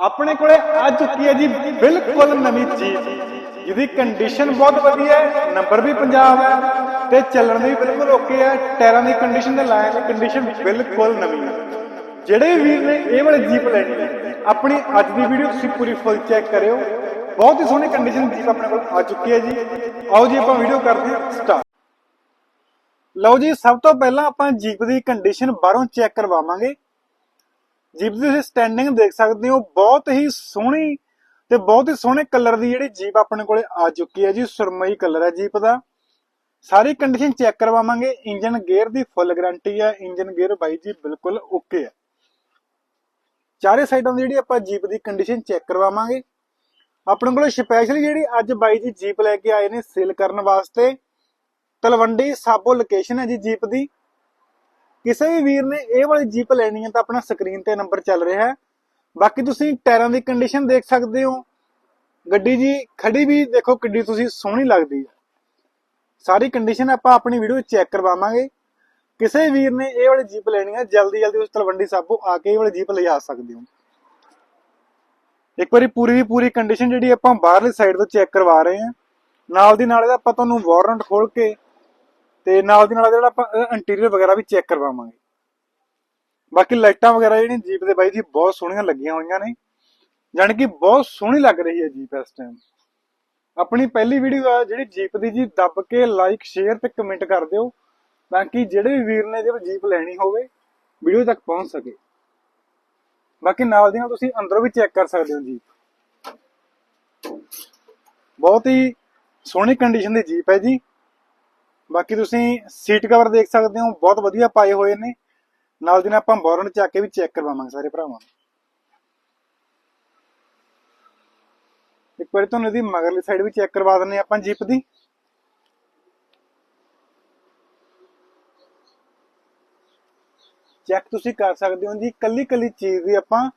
ਆਪਣੇ ਕੋਲੇ ਆ ਚੁੱਕੀ ਹੈ ਜੀ? ਬਿਲਕੁਲ ਨਵੀਂ ਜੀਪ ਜਿਹਦੀ ਕੰਡੀਸ਼ਨ ਬਹੁਤ ਵਧੀਆ ਹੈ ਨੰਬਰ ਵੀ ਪੰਜਾਬ ਹੈ ਤੇ ਚੱਲਣ ਦੀ ਬਿਲਕੁਲ ਓਕੇ ਹੈ, ਟਾਇਰਾਂ ਦੀ ਕੰਡੀਸ਼ਨ ਤੇ ਦੀ ਕੰਡੀਸ਼ਨ ਬਿਲਕੁਲ ਨਵੀਂ ਹੈ। ਜਿਹੜੇ ਵੀਰ ਨੇ ਇਹ ਵਾਲੀ ਜੀਪ ਲੈਣੀ ਹੈ ਆਪਣੀ ਅੱਜ ਦੀ ਵੀਡੀਓ ਤੁਸੀਂ ਪੂਰੀ ਫੁੱਲ ਚੈੱਕ ਕਰਿਓ। ਬਹੁਤ ਹੀ ਸੋਹਣੀ ਕੰਡੀਸ਼ਨ ਜੀਪ ਆਪਣੇ ਕੋਲ ਆ ਚੁੱਕੀ ਹੈ ਜੀ। ਆਓ ਜੀ ਆਪਾਂ ਵੀਡੀਓ ਕਰਦੇ ਹਾਂ ਸਟਾਰਟ ਲਓ ਜੀ, ਸਭ ਤੋਂ ਪਹਿਲਾਂ ਆਪਾਂ ਜੀਪ ਦੀ ਕੰਡੀਸ਼ਨ ਬਾਹਰੋਂ ਚੈੱਕ ਕਰਵਾਵਾਂਗੇ। ਜੀਪ ਦੀ ਤੁਸੀਂ ਸਟੈਂਡਿੰਗ ਦੇਖ ਸਕਦੇ ਹੋ, ਬਹੁਤ ਹੀ ਸੋਹਣੀ ਤੇ ਬਹੁਤ ਹੀ ਸੋਹਣੇ ਕਲਰ ਦੀ ਜਿਹੜੀ ਜੀਪ ਆਪਣੇ ਕੋਲੇ ਆ ਚੁੱਕੀ ਹੈ ਜੀ, ਸੁਰਮਈ ਕਲਰ ਹੈ ਜੀਪ ਦਾ। ਸਾਰੀ ਕੰਡੀਸ਼ਨ ਚੈੱਕ ਕਰਵਾਵਾਂਗੇ ਇੰਜਨ ਗੇਅਰ ਦੀ ਫੁੱਲ ਗਾਰੰਟੀ ਹੈ ਇੰਜਨ ਗੇਅਰ ਬਾਈ ਜੀ ਬਿਲਕੁਲ ਓਕੇ ਹੈ। ਚਾਰੇ ਸਾਈਡਾਂ ਦੀ ਜਿਹੜੀ ਆਪਾਂ ਜੀਪ ਦੀ ਕੰਡੀਸ਼ਨ ਚੈੱਕ ਕਰਵਾਵਾਂਗੇ। ਆਪਣੇ ਕੋਲੇ ਸਪੈਸ਼ਲੀ ਜਿਹੜੀ ਅੱਜ ਬਾਈ ਜੀ ਜੀਪ ਲੈ ਕੇ ਆਏ ਨੇ ਸੇਲ ਕਰਨ ਵਾਸਤੇ, ਤਲਵੰਡੀ ਸਾਬੋ ਲੋਕੇਸ਼ਨ ਹੈ ਜੀ ਜੀਪ ਦੀ। ਕਿਸੇ ਵੀ ਵੀਰ ਨੇ ਇਹ ਵਾਲੀ ਜੀਪ ਲੈਣੀ ਹੈ ਤਾਂ ਆਪਣਾ ਸਕਰੀਨ ਤੇ ਨੰਬਰ ਚੱਲ ਰਿਹਾ ਹੈ। ਬਾਕੀ ਤੁਸੀਂ ਟਾਇਰਾਂ ਦੀ ਕੰਡੀਸ਼ਨ ਦੇਖ ਸਕਦੇ ਹੋ। ਗੱਡੀ ਜੀ, ਖੜੀ ਵੀ ਦੇਖੋ ਕਿੱਡੀ ਤੁਸੀਂ ਸੋਹਣੀ ਲੱਗਦੀ ਹੈ। ਸਾਰੀ ਕੰਡੀਸ਼ਨ ਆਪਾਂ ਆਪਣੀ ਵੀਡੀਓ ਚੈੱਕ ਕਰਵਾਵਾਂਗੇ। ਕਿਸੇ ਵੀਰ ਨੇ ਇਹ ਵਾਲੀ ਜੀਪ ਲੈਣੀ ਹੈ, ਜਲਦੀ ਜਲਦੀ ਉਸ ਤਲਵੰਡੀ ਸਾਬੋ ਆ ਕੇ ਇਹ ਵਾਲੀ ਜੀਪ ਲਿਜਾ ਸਕਦੇ ਹੋ। ਇੱਕ ਵਾਰੀ ਪੂਰੀ ਦੀ ਪੂਰੀ ਕੰਡੀਸ਼ਨ ਜਿਹੜੀ ਆਪਾਂ ਬਾਹਰਲੀ ਸਾਈਡ ਤੋਂ ਚੈੱਕ ਕਰਵਾ ਰਹੇ ਹਾਂ। ਨਾਲ ਦੀ ਨਾਲ ਇਹਦਾ ਆਪਾਂ ਤੁਹਾਨੂੰ ਵਾਰੰਟ ਖੋਲ ਕੇ ਤੇ ਨਾਲ ਦੀ ਨਾਲ ਜਿਹੜਾ ਆਪਾਂ ਇੰਟੀਰੀਅਰ ਵਗੈਰਾ ਵੀ ਚੈੱਕ ਕਰਵਾਵਾਂਗੇ। ਬਾਕੀ ਲਾਈਟਾਂ ਵਗੈਰਾ ਜਿਹੜੀਆਂ ਜੀਪ ਦੇ ਬਾਈ ਜੀ, ਬਹੁਤ ਸੋਹਣੀਆਂ ਲੱਗੀਆਂ ਹੋਈਆਂ ਨੇ। ਜਾਣੀ ਕਿ ਬਹੁਤ ਸੋਹਣੀ ਲੱਗ ਰਹੀ ਹੈ ਜੀਪ ਇਸ ਟਾਈਮ ਆਪਣੀ ਪਹਿਲੀ ਵੀਡੀਓ ਆ, ਜਿਹੜੀ ਜੀਪ ਦੀ ਜੀ, ਦੱਬ ਕੇ ਲਾਈਕ ਸ਼ੇਅਰ ਤੇ ਕਮੈਂਟ ਕਰ ਦਿਓ, ਤਾਂ ਕਿ ਜਿਹੜੇ ਵੀ ਵੀਰ ਨੇ ਜੇ ਜੀਪ ਲੈਣੀ ਹੋਵੇ ਵੀਡੀਓ ਤੱਕ ਪਹੁੰਚ ਸਕੇ। ਬਾਕੀ ਨਾਲ ਦੀ ਨਾਲ ਤੁਸੀਂ ਅੰਦਰੋਂ ਵੀ ਚੈੱਕ ਕਰ ਸਕਦੇ ਹੋ ਜੀਪ। ਬਹੁਤ ਹੀ ਸੋਹਣੀ ਕੰਡੀਸ਼ਨ ਦੀ ਜੀਪ ਹੈ ਜੀ। ਬਾਕੀ ਤੁਸੀਂ ਸੀਟ ਕਵਰ ਦੇਖ ਸਕਦੇ ਹੋ, ਬਹੁਤ ਵਧੀਆ ਪਾਏ ਹੋਏ ਨੇ। ਨਾਲ ਦੀ ਨਾਲ ਆਪਾਂ ਬੋਰਨ ਚੱਕ ਕੇ ਵੀ ਚੈੱਕ ਕਰਵਾਵਾਂਗੇ ਸਾਰੇ ਭਰਾਵਾਂ ਨੂੰ। ਇੱਕ ਵਾਰੀ ਤੁਹਾਨੂੰ ਇਹਦੀ ਮਗਰਲੀ ਸਾਈਡ ਵੀ ਚੈੱਕ ਕਰਵਾ ਦਿੰਨੇ ਆਪਾਂ ਜੀਪ ਦੀ। ਚੈੱਕ ਤੁਸੀਂ ਕਰ ਸਕਦੇ ਹੋ ਜੀ ਕੱਲੀ ਕੱਲੀ ਚੀਜ਼ ਦੀ ਆਪਾਂ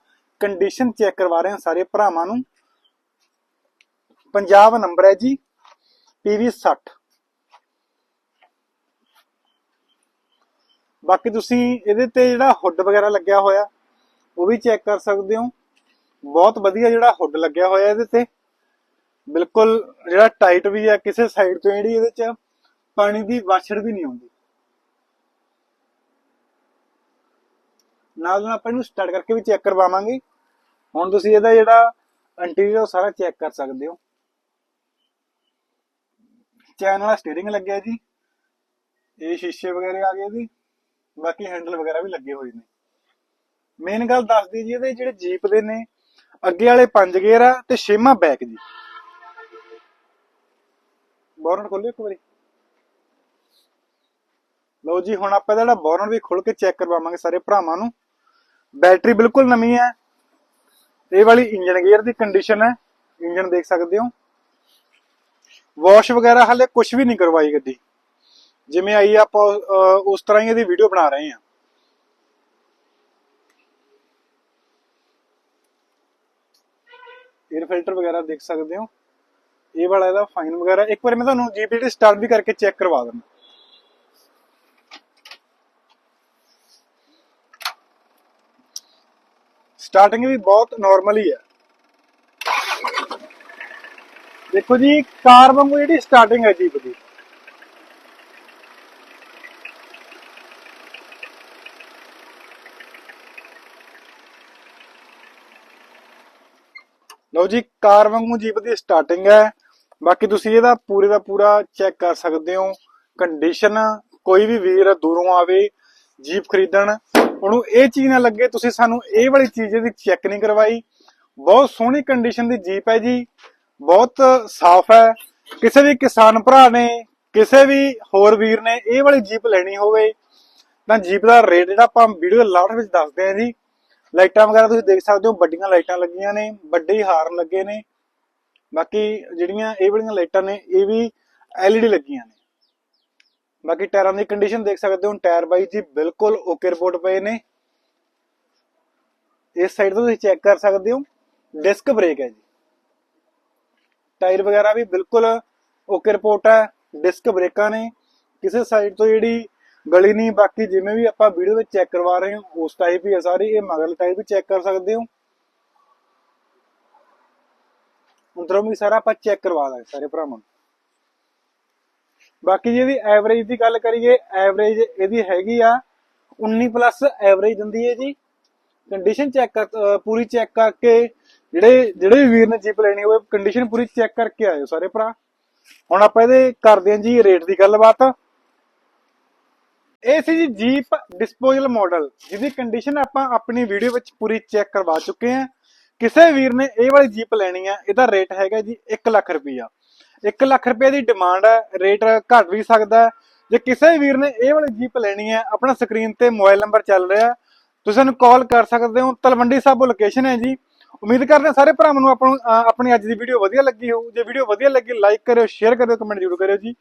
ਕੰਡੀਸ਼ਨ ਚੈੱਕ ਕਰਵਾ ਰਹੇ ਹਾਂ ਸਾਰੇ ਭਰਾਵਾਂ ਨੂੰ। ਪੰਜਾਬ ਨੰਬਰ ਹੈ ਜੀ PV60 ਬਾਕੀ ਤੁਸੀਂ ਇਹਦੇ ਤੇ ਜਿਹੜਾ ਹੁੱਡ ਵਗੈਰਾ ਲੱਗਿਆ ਹੋਇਆ, ਉਹ ਵੀ ਚੈੱਕ ਕਰ ਸਕਦੇ ਹੋ। ਬਹੁਤ ਵਧੀਆ ਜਿਹੜਾ ਹੁੱਡ ਲੱਗਿਆ ਹੋਇਆ ਇਹਦੇ ਤੇ। ਬਿਲਕੁਲ ਜਿਹੜਾ ਟਾਈਟ ਵੀ ਹੈ, ਕਿਸੇ ਸਾਈਡ ਤੋਂ ਜਿਹੜੀ ਇਹਦੇ ਚ ਪਾਣੀ ਦੀ ਵਾਸ਼ੜ ਵੀ ਨਹੀਂ ਆਉਂਦੀ। ਨਾਲ ਨਾਲ ਆਪਾਂ ਇਹਨੂੰ ਸਟਾਰਟ ਕਰਕੇ ਵੀ ਚੈੱਕ ਕਰਵਾਵਾਂਗੇ। ਹੁਣ ਤੁਸੀਂ ਇਹਦਾ ਜਿਹੜਾ ਇੰਟੀਰੀਅਰ ਸਾਰਾ ਚੈੱਕ ਕਰ ਸਕਦੇ ਹੋ। ਚੈਨ ਵਾਲਾ ਸਟੀਅਰਿੰਗ ਲੱਗਿਆ ਜੀ। ਇਹ ਸ਼ੀਸ਼ੇ ਵਗੈਰੇ ਆ ਗਏ ਜੀ ਬਾਕੀ ਹੈਂਡਲ ਵਗੈਰਾ ਵੀ ਲੱਗੇ ਹੋਏ ਨੇ। ਮੇਨ ਗੱਲ ਦੱਸ ਜੀ ਇਹਦੇ ਜਿਹੜੇ ਜੀਪ ਦੇ ਨੇ, ਅੱਗੇ ਵਾਲੇ ਪੰਜ ਗੇਅਰ ਆ ਤੇ ਛੇਵਾਂ ਬੈਕ ਜੀ। ਬੋਰਨ ਖੋਲਿਓ ਇੱਕ ਵਾਰੀ। ਲਓ ਜੀ, ਹੁਣ ਆਪਾਂ ਇਹਦਾ ਜਿਹੜਾ ਬੋਰਨ ਵੀ ਖੋਲ ਕੇ ਚੈੱਕ ਕਰਵਾਵਾਂਗੇ ਸਾਰੇ ਭਰਾਵਾਂ ਨੂੰ। ਬੈਟਰੀ ਬਿਲਕੁਲ ਨਵੀਂ ਹੈ। ਇਹ ਵਾਲੀ ਇੰਜਨ ਗੇਅਰ ਦੀ ਕੰਡੀਸ਼ਨ ਹੈ। ਇੰਜਨ ਦੇਖ ਸਕਦੇ ਹੋ। ਵਾਸ਼ ਵਗੈਰਾ ਹਲੇ ਕੁਝ ਵੀ ਨਹੀਂ ਕਰਵਾਈ ਗੱਡੀ। ਜਿਵੇਂ ਆਈ ਆਪਾਂ ਉਸ ਤਰ੍ਹਾਂ ਹੀ ਇਹਦੀ ਵੀਡੀਓ ਬਣਾ ਰਹੇ ਹਾਂ। 에ਅਰ ਫਿਲਟਰ ਵਗੈਰਾ ਦੇਖ ਸਕਦੇ ਹੋ। ਇਹ ਵਾਲਾ ਇਹਦਾ ਫਾਈਨ ਵਗੈਰਾ। ਇੱਕ ਵਾਰ ਮੈਂ ਤੁਹਾਨੂੰ ਜੀਪ ਸਟਾਰਟ ਵੀ ਕਰਕੇ ਚੈੱਕ ਕਰਵਾ ਦਿੰਦਾ। ਸਟਾਰਟਿੰਗ ਵੀ ਬਹੁਤ ਨਾਰਮਲ ਹੀ ਹੈ। ਦੇਖੋ ਜੀ ਕਾਰ ਵਾਂਗੂ ਜਿਹੜੀ ਸਟਾਰਟਿੰਗ ਹੈ ਜੀਪ ਦੀ ਲਓ ਜੀ, ਕਾਰ ਵਾਂਗੂ ਜੀਪ ਦੀ ਸਟਾਰਟਿੰਗ ਹੈ। ਬਾਕੀ ਤੁਸੀਂ ਇਹਦਾ ਪੂਰੇ ਦਾ ਪੂਰਾ ਚੈੱਕ ਕਰ ਸਕਦੇ ਹੋ। ਕੰਡੀਸ਼ਨ ਕੋਈ ਵੀ ਵੀਰ ਦੂਰੋਂ ਆਵੇ ਜੀਪ ਖਰੀਦਣ, ਉਹਨੂੰ ਇਹ ਚੀਜ਼ ਨਾ ਲੱਗੇ, ਤੁਸੀਂ ਸਾਨੂੰ ਇਹ ਵਾਲੀ ਚੀਜ਼ ਦੀ ਚੈੱਕ ਨਹੀਂ ਕਰਵਾਈ। ਬਹੁਤ ਸੋਹਣੀ ਕੰਡੀਸ਼ਨ ਦੀ ਜੀਪ ਹੈ ਜੀ। ਬਹੁਤ ਸਾਫ਼ ਹੈ। ਕਿਸੇ ਵੀ ਕਿਸਾਨ ਭਰਾ ਨੇ, ਕਿਸੇ ਵੀ ਹੋਰ ਵੀਰ ਨੇ ਇਹ ਵਾਲੀ ਜੀਪ ਲੈਣੀ ਹੋਵੇ, ਤਾਂ ਜੀਪ ਦਾ ਰੇਟ ਜਿਹੜਾ ਆਪਾਂ ਵੀਡੀਓ ਲਾਸਟ ਵਿੱਚ ਦੱਸਦੇ ਹਾਂ ਜੀ ਲਾਈਟਾਂ ਵਗੈਰਾ ਤੁਸੀਂ ਦੇਖ ਸਕਦੇ ਹੋ, ਵੱਡੀਆਂ ਲਾਈਟਾਂ ਲੱਗੀਆਂ ਨੇ, ਵੱਡੇ ਹਾਰਨ ਲੱਗੇ ਨੇ। ਬਾਕੀ ਜਿਹੜੀਆਂ ਇਹ ਵਾਲੀਆਂ ਲਾਈਟਾਂ ਨੇ, ਇਹ ਵੀ LED ਲੱਗੀਆਂ ਨੇ। ਬਾਕੀ ਟਾਇਰਾਂ ਦੀ ਕੰਡੀਸ਼ਨ ਦੇਖ ਸਕਦੇ ਹੋ, ਟਾਇਰ ਬਾਈ ਜੀ ਬਿਲਕੁਲ ਓਕੇ ਰਿਪੋਰਟ ਪਏ ਨੇ। ਇਸ ਸਾਈਡ ਤੋਂ ਤੁਸੀਂ ਚੈੱਕ ਕਰ ਸਕਦੇ ਹੋ ਡਿਸਕ ਬ੍ਰੇਕ ਹੈ ਜੀ। ਟਾਇਰ ਵਗੈਰਾ ਵੀ ਬਿਲਕੁਲ ਓਕੇ ਰਿਪੋਰਟ ਹੈ ਡਿਸਕ ਬ੍ਰੇਕਾਂ ਨੇ। ਕਿਸੇ ਸਾਈਡ ਤੋਂ ਜਿਹੜੀ ਗਲੀ ਨਹੀਂ, ਬਾਕੀ ਜਿਵੇਂ ਵੀ ਆਪਾਂ ਵੀਡੀਓ ਵਿੱਚ ਚੈੱਕ ਕਰਵਾ ਰਹੇ ਹਾਂ, ਉਸ ਟਾਈਪ ਹੀ ਹੈ ਸਾਰੀ, ਇਹ ਮਗਰਲੀ ਟਾਈਪ ਵੀ ਚੈੱਕ ਕਰ ਸਕਦੇ ਹੋ। ਅੰਦਰੋਂ ਵੀ ਸਾਰਾ ਆਪਾਂ ਚੈੱਕ ਕਰਵਾ ਦਾਂਗੇ ਸਾਰੇ ਭਰਾਵਾਂ ਨੂੰ। ਬਾਕੀ ਜੇ ਇਹਦੀ ਐਵਰੇਜ ਦੀ ਗੱਲ ਕਰੀਏ ਐਵਰੇਜ ਇਹਦੀ ਹੈਗੀ ਆ 19 ਪਲੱਸ ਐਵਰੇਜ ਦਿੰਦੀ ਹੈ ਜੀ। ਕੰਡੀਸ਼ਨ ਚੈੱਕ ਪੂਰੀ ਚੈੱਕ ਕਰਕੇ, ਜਿਹੜੇ ਜਿਹੜੇ ਵੀਰ ਨੇ ਜੀਪ ਲੈਣੀ ਹੋਵੇ ਕੰਡੀਸ਼ਨ ਪੂਰੀ ਚੈੱਕ ਕਰਕੇ ਆਇਓ ਸਾਰੇ ਭਰਾ। ਹੁਣ ਆਪਾਂ ਇਹਦੇ ਕਰਦੇ ਹਾਂ ਜੀ ਰੇਟ ਦੀ ਗੱਲਬਾਤ। ਇਹ ਸੀ ਜੀ ਜੀਪ ਡਿਸਪੋਜ਼ਲ ਮਾਡਲ ਜਿਹਦੀ ਕੰਡੀਸ਼ਨ ਆਪਾਂ ਆਪਣੀ ਵੀਡੀਓ ਵਿੱਚ ਪੂਰੀ ਚੈੱਕ ਕਰਵਾ ਚੁੱਕੇ ਹਾਂ। ਕਿਸੇ ਵੀਰ ਨੇ ਇਹ ਵਾਲੀ ਜੀਪ ਲੈਣੀ ਆ ਇਹਦਾ ਰੇਟ ਹੈਗਾ ਜੀ 1 ਲੱਖ ਰੁਪਈਆ। 1 ਲੱਖ ਰੁਪਏ ਦੀ ਡਿਮਾਂਡ ਹੈ ਰੇਟ ਘਟ ਵੀ ਸਕਦਾ ਹੈ। ਜੇ ਕਿਸੇ ਵੀਰ ਨੇ ਇਹ ਵਾਲੀ ਜੀਪ ਲੈਣੀ ਹੈ ਆਪਣਾ ਸਕਰੀਨ ਤੇ ਮੋਬਾਈਲ ਨੰਬਰ ਚੱਲ ਰਿਹਾ। ਤੁਸੀਂ ਸਾਨੂੰ ਕਾਲ ਕਰ ਸਕਦੇ ਹੋ ਤਲਵੰਡੀ ਸਾਬੋ ਲੋਕੇਸ਼ਨ ਹੈ ਜੀ। ਉਮੀਦ ਕਰਦੇ ਹਾਂ ਸਾਰੇ ਭਰਾਵਾਂ ਨੂੰ ਆਪਾਂ ਨੂੰ, ਆਪਣੀ ਅੱਜ ਦੀ ਵੀਡੀਓ ਵਧੀਆ ਲੱਗੀ ਹੋਊ। ਜੇ ਵੀਡੀਓ ਵਧੀਆ ਲੱਗੀ ਲਾਈਕ ਕਰਿਓ ਸ਼ੇਅਰ ਕਰਿਓ ਕਮੈਂਟ ਜ਼ਰੂਰ ਕਰਿਓ ਜੀ।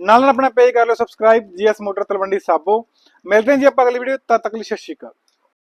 ਨਾਲ ਨਾਲ ਆਪਣਾ ਪੇਜ ਕਰ ਲਓ subscribe GS motor Talwandi Sabo ਮਿਲਦੇ ਹਾਂ ਜੀ ਆਪਾਂ ਅਗਲੀ ਵੀਡੀਓ ਤਦ ਤੱਕ ਲਈ ਸਤਿ ਸ਼੍ਰੀ ਅਕਾਲ।